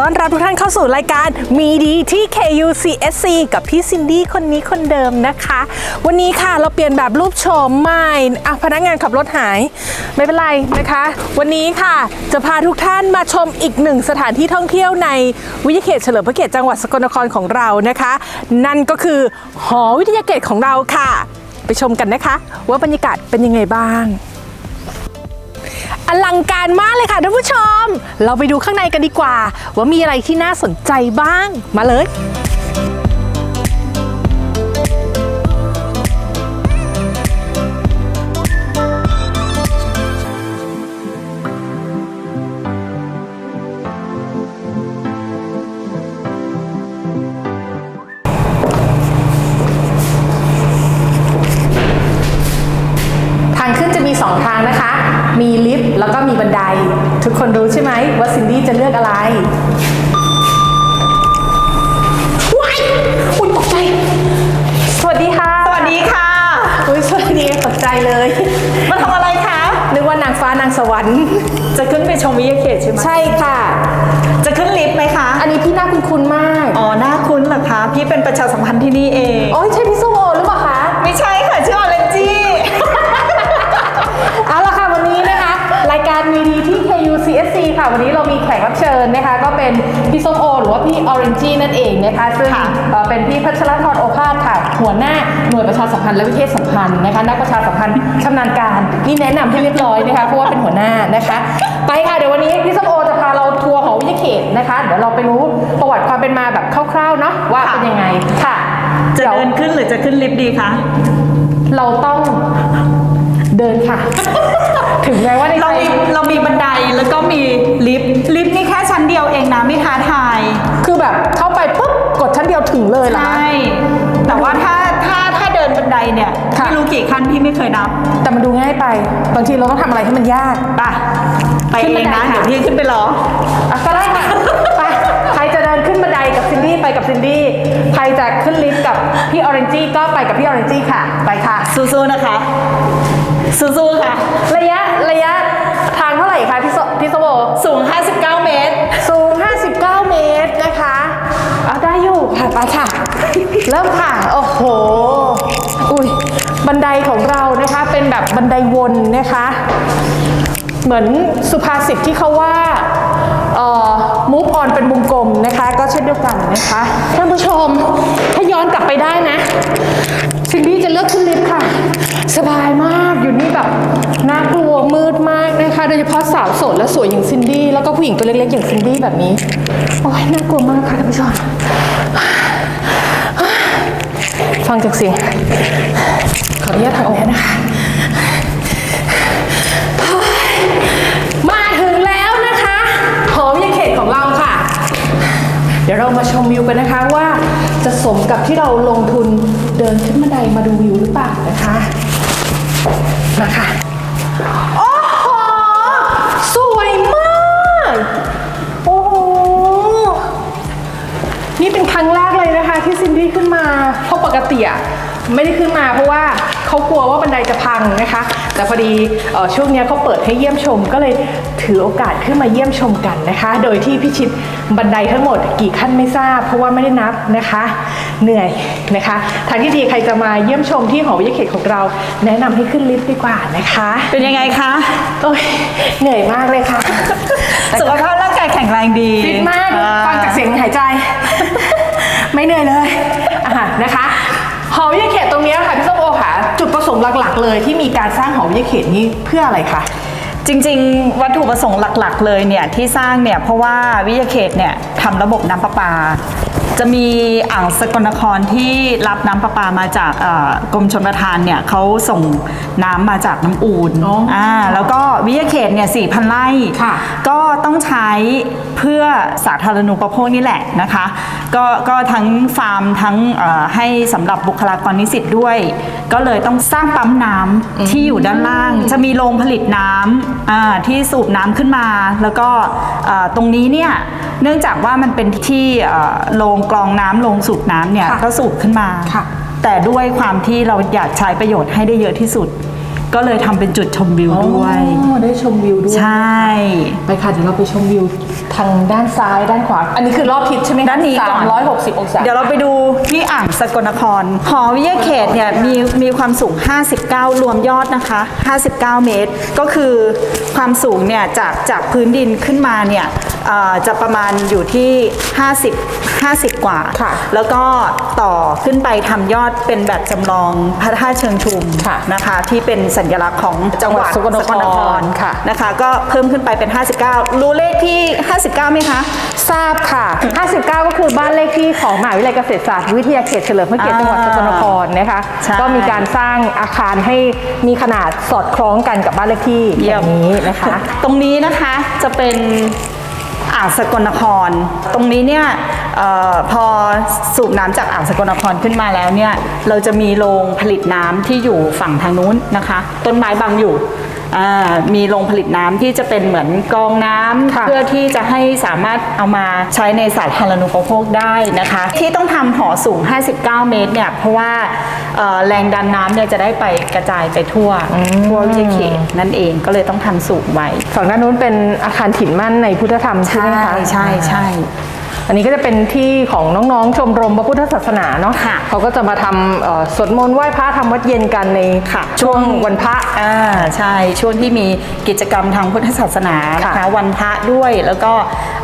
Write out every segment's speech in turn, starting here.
ต้อนรับทุกท่านเข้าสู่รายการมีดีที่ KUCSC กับพี่ซินดี้คนนี้คนเดิมนะคะ วันนี้ค่ะเราเปลี่ยนแบบรูปโฉมใหม่อะพนักงานขับรถหาย ไม่เป็นไรนะคะ วันนี้ค่ะจะพาทุกท่านมาชมอีกหนึ่งสถานที่ท่องเที่ยวในวิทยาเขตเฉลิมพระเกียรติจังหวัดสกลนครของเรานะคะ นั่นก็คือหอวิทยาเขตของเราค่ะ ไปชมกันนะคะ ว่าบรรยากาศเป็นยังไงบ้าง ลังการมากเลยค่ะท่านผู้ชม เราไปดูข้างในกันดีกว่า ว่ามีอะไรที่น่าสนใจบ้างมาเลย 2 ทางนะคะ มีลิฟต์แล้วก็มีบันได ทุกคนรู้ใช่ไหมว่าซินดี้จะเลือกอะไรว้ายอุ้ยตกใจ สวัสดีค่ะ สวัสดีค่ะ อุ้ยสวัสดีตกใจเลย มาทำอะไรคะ นึกว่านางฟ้านางสวรรค์ จะขึ้นไปชมวิทยาเขตใช่ไหมใช่ค่ะ จะขึ้นลิฟต์ไหมคะ อันนี้พี่น่าคุ้นๆมาก อ๋อ หน้าคุ้นเหรอคะ พี่เป็นประชาสัมพันธ์ที่นี่เอง โอ้ยใช่ วันนี้เรามีแขกรับเชิญนะคะ ก็เป็นพี่ส้มโอ หรือว่าพี่ออเรนจีนั่นเองนะคะ ซึ่งค่ะเอ่อเป็นพี่พัชรธรโอภาสค่ะ หัวหน้าหน่วยประชาสัมพันธ์และวิเทศสัมพันธ์นะคะนักประชาสัมพันธ์ชำนาญการนี่แนะนำให้เรียบร้อยนะคะเพราะว่าเป็นหัวหน้านะคะ ไปค่ะเดี๋ยววันนี้พี่ส้มโอจะพาเราทัวร์หอวิทยาเขตนะคะ เดี๋ยวเราไปรู้ประวัติความเป็นมาแบบคร่าวๆเนาะว่าเป็นยังไงค่ะจะดี๋ยวเดินขึ้นหรือจะขึ้นลิฟต์ดีคะเราต้องเดินค่ะ ถึงแม้ว่าในเราใจมีเรามีบันไดแล้วก็มีลิฟต์ลิฟต์นี่แค่ชั้นเดียวเองนะไม่ท้าทาย คือแบบเข้าไปปุ๊บกดชั้นเดียวถึงเลยเหรอใช่คะแต่ว่าถ้าถ้าถ้าเดินบันไดเนี่ยค่ะ ไม่รู้กี่ขั้นพี่ไม่เคยนับแต่มันดูง่ายไป บางทีเราต้องทำอะไรให้มันยาก ไปไปขึ้นเอบันงไดนะค่ะ เดี๋ยวพี่ขึ้นไปรอ อะก็ได้ค่ะไปใครจะเดินขึ้นบันไดกับซินดี้ไปกับซินดี้ ใครจะขึ้นลิฟต์กับพี่ออเรนจี้ก็ไปกับพี่ออเรนจี้ค่ะ ไปค่ะ สู้ๆนะคะ สู้ๆค่ะ ระยะ ระยะทางเท่าไหร่คะพี่โซพี่โซโบสูง 59 เมตร สูง 59 เมตรนะคะเอาได้อยู่ค่ะไปค่ะ เริ่มค่ะ โอ้โห อุ้ยบันไดของเรานะคะเป็นแบบบันไดวนนะคะ เหมือนสุภาษิตที่เขาว่าเอ่อ move on เป็นวงกลมนะคะ ก็เช่นเดียวกันนะคะ ท่านผู้ชมถ้าย้อนกลับไปได้นะซินดี้จะเลือกขึ้นลิฟต์ค่ะ สบายมากอยู่นี่ แบบน่ากลัวมืดมากนะคะ โดยเฉพาะสาวโสดและสวยอย่างซินดี้แล้วก็ผู้หญิงตัวเล็กๆอย่างซินดี้แบบนี้ โอ้ยน่ากลัวมากค่ะท่านผู้ชมฟังจากเสียง ขออนุญาตทางออกนะคะมาถึงแล้วนะคะหอวิทยาเขตของเราค่ะ เดี๋ยวเรามาชมวิวกันนะคะว่าจะสมกับที่เราลงทุนเดินขึ้นบันไดมาดูวิวหรือเปล่านะคะ ละค่ะ โอ้โห สวยมาก โอ้โห นี่เป็นครั้งแรกเลยนะคะที่ซินดี้ขึ้นมาเพราะปกติอะ ไม่ได้ขึ้นมาเพราะว่าเขากลัวว่าบันไดจะพังนะคะ แต่พอดีเอ่อช่วงเนี้ยเขาเปิดให้เยี่ยมชม ก็เลยถือโอกาสขึ้นมาเยี่ยมชมกันนะคะ โดยที่พิชิตบันไดทั้งหมดกี่ขั้นไม่ทราบ เพราะว่าไม่ได้นับนะคะ เหนื่อยนะคะทางที่ดีใครจะมาเยี่ยมชมที่หอวิทยาเขตของเรา แนะนำให้ขึ้นลิฟต์ดีกว่านะคะ เป็นยังไงคะโอ้ยเหนื่อยมากเลยค่ะสุขภาพร่างกายแข็งแรงดีฟิตมากอ่ฟังจากเสียงหายใจ ไม่เหนื่อยเลยอะนะคะ หอวิทยาเขตตรงเนี้ยค่ะพี่ส้มโอค่ะจุดประสงค์หลักๆ เลยที่มีการสร้างหอวิทยาเขตนี้เพื่ออะไรคะ จริงๆ วัตถุประสงค์หลักๆ เลยเนี่ยที่สร้างเนี่ยเพราะว่าวิทยาเขตเนี่ยทำระบบน้ำประปา จะมีอ่างสกลนครที่รับน้ำประปามาจากเอ่อกรมชลประทานเนี่ยเขาส่งน้ำมาจากน้ำอูนอ๋ออ่่าแล้วก็วิทยาเขตเนี่ยสี่พันไร่ค่ะก็ต้องใช้เพื่อสาธารณูปโภคนี่แหละนะคะ ก็ก็ทั้งฟาร์มทั้งเอ่อให้สำหรับบุคลากรนิสิตด้วย ก็เลยต้องสร้างปั๊มน้ำที่อยู่ด้านล่าง จะมีโรงผลิตน้ำอ่าที่สูบน้ำขึ้นมา แล้วก็เอ่อตรงนี้เนี่ยเนื่องจากว่ามันเป็นที่เอ่อโรงกรองน้ำโรงสูบน้ำเนี่ยค่ะก็สูบขึ้นมา ค่ะ แต่ด้วยความที่เราอยากใช้ประโยชน์ให้ได้เยอะที่สุด ก็เลยทำเป็นจุดชมวิวด้วย อ๋อได้ชมวิวด้วยใช่ ไปค่ะเดี๋ยวเราไปชมวิวทางด้านซ้ายด้านขวา อันนี้คือรอบทิศใช่ไหมคะด้านนี้ก่อน360องศา เดี๋ยวเราไปดูที่อ่างสกลนคร หอวิทยาเขตเนี่ยมีมีความสูง 59 รวมยอดนะคะ 59 เมตร ก็คือความสูงเนี่ยจากจากพื้นดินขึ้นมาเนี่ยเอ่อจะประมาณอยู่ที่ 50 50 กว่า ค่ะแล้วก็ต่อขึ้นไปทำยอดเป็นแบบจำลองพระธาตุเชิงชุมค่ะ นะคะ ที่เป็นสัญลักษณ์ของจังหวัดจังหวัดสกลนครค่ะนะคะ ก็เพิ่มขึ้นไปเป็น 59 รู้เลขที่ 59ไหมคะ ทราบค่ะ 59 ก็คือบ้านเลขที่ของมหาวิทยาลัยเกษตรศาสตร์วิทยาเขตเฉลิมพระเกียรติจังหวัดสกลนครนะคะใช่ก็มีการสร้างอาคารให้มีขนาดสอดคล้องกันกับบ้านเลขที่อย่างนี้นะคะ ตรงนี้นะคะจะเป็นอ่างสกลนคร ตรงนี้เนี่ย เออพอสูบน้ำจากอ่างสกลนครขึ้นมาแล้วเนี่ยเราจะมีโรงผลิตน้ำที่อยู่ฝั่งทางนู้นนะคะ ต้นไม้บังอยู่อ่ามีโรงผลิตน้ำที่จะเป็นเหมือนกรองน้ำค่ะเพื่อที่จะให้สามารถเอามาใช้ในสาธารณูปโภคได้นะคะ ที่ต้องทำหอสูง 59 เมตรเนี่ยเพราะว่าเอ่อแรงดันน้ำเนี่ยจะได้ไปกระจายไปทั่วทั่ววิทยาเขตนั่นเองก็เลยต้องทำสูงไว้ ฝั่งด้านนู้นเป็นอาคารถิ่นมั่นในพุทธธรรมใช่ไหมคะ ใช่ใช่ อันนี้ก็จะเป็นที่ของน้องๆชมรมพระพุทธศาสนาเนาะค่ะเขาก็จะมาทำเอ่อสวดมนต์ไหว้พระทำวัดเย็นกันในค่ะ ช่วงวันพระ อ่าใช่ช่วงที่มีกิจกรรมทางพุทธศาสนานะคะค่ะวันพระด้วยแล้วก็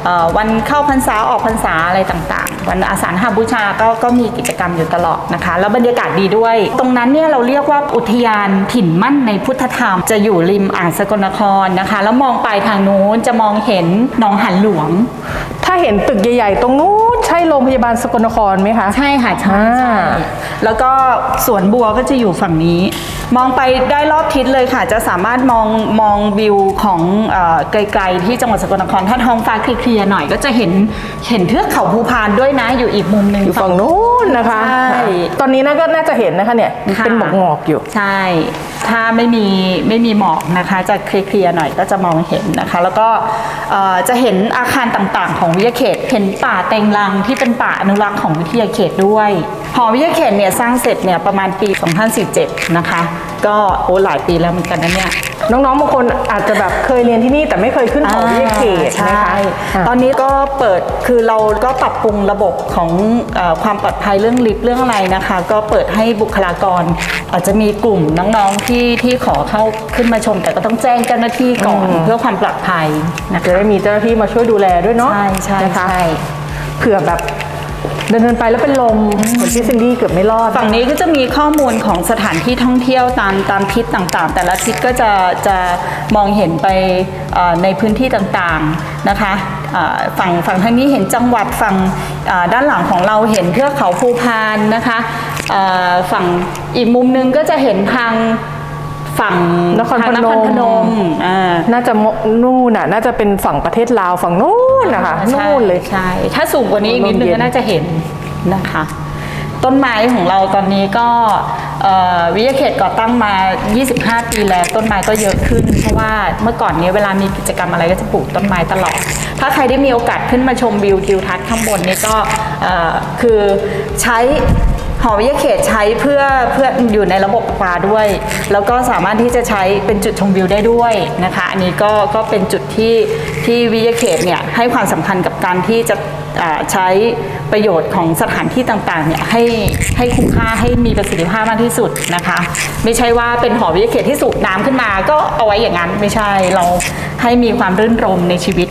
เอ่อวันเข้าพรรษาออกพรรษาอะไรต่างๆ วันอาสาฬหบูชาก็ก็มีกิจกรรมอยู่ตลอดนะคะ แล้วบรรยากาศดีด้วย ตรงนั้นเนี่ยเราเรียกว่าอุทยานถิ่นมั่นในพุทธธรรม จะอยู่ริมอ่างสกลนครนะคะ แล้วมองไปทางนู้นจะมองเห็นหนองหันหลวงถ้า เห็นตึกใหญ่ ๆ ตรงนู้น โรงพยาบาลสกลนครไหมคะ ใช่ค่ะใช่ใช่อ่าแล้วก็สวนบัวก็จะอยู่ฝั่งนี้ มองไปได้รอบทิศเลยค่ะ จะสามารถมองมองวิวของเออไกลๆที่จังหวัดสกลนครถ้าท้องฟ้าเคลียร์ๆหน่อยก็จะเห็นเห็นเทือกเขาภูพานด้วยนะอยู่อีกมุมหนึ่ง อยู่ฝั่งนู้นนะคะใช่ ตอนนี้น่าก็น่าจะเห็นนะคะเนี่ยค่ะเป็นหมอกหมอกๆอยู่ ใช่ ถ้าไม่มีไม่มีหมอกนะคะ จะเคลียร์ๆหน่อยก็จะมองเห็นนะคะ แล้วก็เอ่อจะเห็นอาคารต่างๆ ของวิทยาเขตเห็นป่าเต็งรังที่เป็นป่าอนุรักษ์ของวิทยาเขตด้วยหอวิทยาเขตเนี่ยสร้างเสร็จเนี่ยประมาณปี 2017 นะคะ ก็โอ้หลายปีแล้วเหมือนกันนะเนี่ยน้องๆบางคนอาจจะแบบเคยเรียนที่นี่แต่ไม่เคยขึ้นหอวิทยาเขตใช่นะคะอะตอนนี้ก็เปิดคือเราก็ปรับปรุงระบบของเออความปลอดภัยเรื่องลิฟต์เรื่องอะไรนะคะ ก็เปิดให้บุคลากร อาจจะมีกลุ่มน้องๆที่ที่ขอเข้าขึ้นมาชม แต่ก็ต้องแจ้งเจ้าหน้าที่ก่อนเพื่อความปลอดภัยนะคะจะได้มีเจ้าหน้าที่มาช่วยดูแลด้วยเนาะใช่ใช่นะคะใช่ เผื่อแบบเดินเดินไปแล้วเป็นลมเหมือนที่ซินดี้เกือบไม่รอด ฝั่งนี้ก็จะมีข้อมูลของสถานที่ท่องเที่ยวตามตามทิศต่างๆ แต่ละทิศก็จะจะมองเห็นไปในพื้นที่ต่างๆนะคะฝั่งฝั่งทางนี้เห็นจังหวัดฝั่งด้านหลังของเราเห็นเทือกเขาภูพานนะคะฝั่งอีกมุมนึงก็จะเห็นทาง ฝั่งนครทางพนมพนมอ่า น่าจะมนู่นน่ะ น่าจะเป็นฝั่งประเทศลาวฝั่งนู้นนะคะใช่นู่นเลย ใช่ถ้าสูงกว่านี้อีกนิดนึงลมเย็น ก็น่าจะเห็นนะคะ ต้นไม้ของเราตอนนี้ก็เอ่อวิทยาเขตก่อตั้งมา 25 ปีแล้ว ต้นไม้ก็เยอะขึ้น เพราะว่าเมื่อก่อนเนี้เวลามีกิจกรรมอะไรก็จะปลูกต้นไม้ตลอด ถ้าใครได้มีโอกาสขึ้นมาชมวิวทิวทัศน์ข้างบนนี่ก็เอ่อคือใช้ หอวิทยาเขตใช้เพื่อเพื่ออยู่ในระบบประปาด้วย แล้วก็สามารถที่จะใช้เป็นจุดชมวิวได้ด้วยนะคะ อันนี้ก็ก็เป็นจุดที่ที่วิทยาเขตเนี่ยให้ความสำคัญกับการที่จะอ่าใช้ประโยชน์ของสถานที่ต่างๆเนี่ยให้ให้คุ้มค่าให้มีประสิทธิภาพมากที่สุดนะคะ ไม่ใช่ว่าเป็นหอวิทยาเขตที่สูบน้ำขึ้นมา ก็เอาไว้อย่างนั้นไม่ใช่เราให้มีความรื่นรมในชีวิต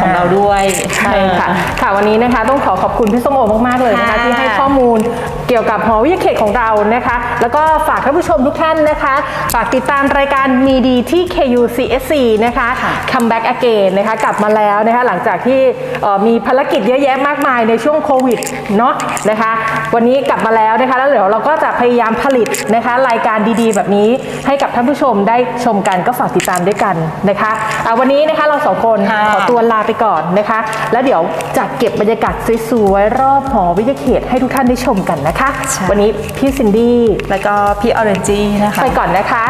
ของเราด้วยใช่ค่ะค่ะวันนี้นะคะต้องขอขอบคุณพี่ส้มโอมากๆเลยนะคะค่ะที่ให้ข้อมูล เกี่ยวกับหอวิทยาเขตของเรานะคะ แล้วก็ฝากท่านผู้ชมทุกท่านนะคะ ฝากติดตามรายการมีดีที่ KUCSC นะคะ Come Back Again นะคะกลับมาแล้วนะคะหลังจากที่เอ่อมีภารกิจเยอะแยะมากมายในช่วงโควิดเนาะนะคะวันนี้กลับมาแล้วนะคะแล้วเดี๋ยวเราก็จะพยายามผลิตนะคะรายการดีๆ แบบนี้ให้กับท่านผู้ชมได้ชมกันก็ฝากติดตามด้วยกันนะคะอะวันนี้นะคะเราสองคนค่ะขอตัวลาไปก่อนนะคะ แล้วเดี๋ยวจะเก็บบรรยากาศสวยๆรอบหอวิทยาเขตให้ทุกท่านได้ชมกันนะคะใช่วันนี้พี่ซินดี้แล้วก็พี่ออเรนจีนะคะ ไปก่อนนะคะ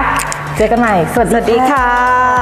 เจอกันใหม่ สวัสสวัสดีค่ะ